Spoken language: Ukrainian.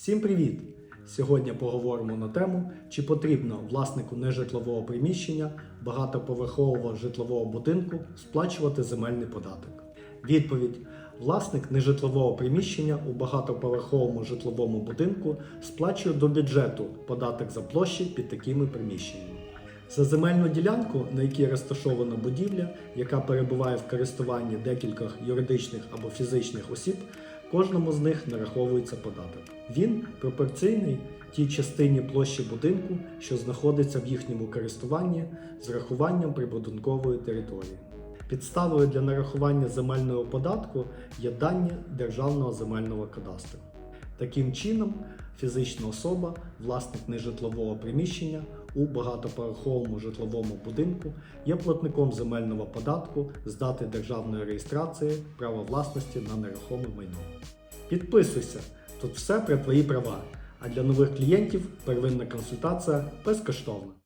Всім привіт! Сьогодні поговоримо на тему, чи потрібно власнику нежитлового приміщення багатоповерхового житлового будинку сплачувати земельний податок. Відповідь: власник нежитлового приміщення у багатоповерховому житловому будинку сплачує до бюджету податок за площі під такими приміщеннями. За земельну ділянку, на якій розташована будівля, яка перебуває в користуванні декількох юридичних або фізичних осіб, кожному з них нараховується податок. Він пропорційний тій частині площі будинку, що знаходиться в їхньому користуванні з рахуванням прибудинкової території. Підставою для нарахування земельного податку є дані Державного земельного кадастру. Таким чином, фізична особа, власник нежитлового приміщення у багатоповерховому житловому будинку є платником земельного податку з дати державної реєстрації права власності на нерухоме майно. Підписуйся, тут все про твої права. А для нових клієнтів первинна консультація безкоштовна.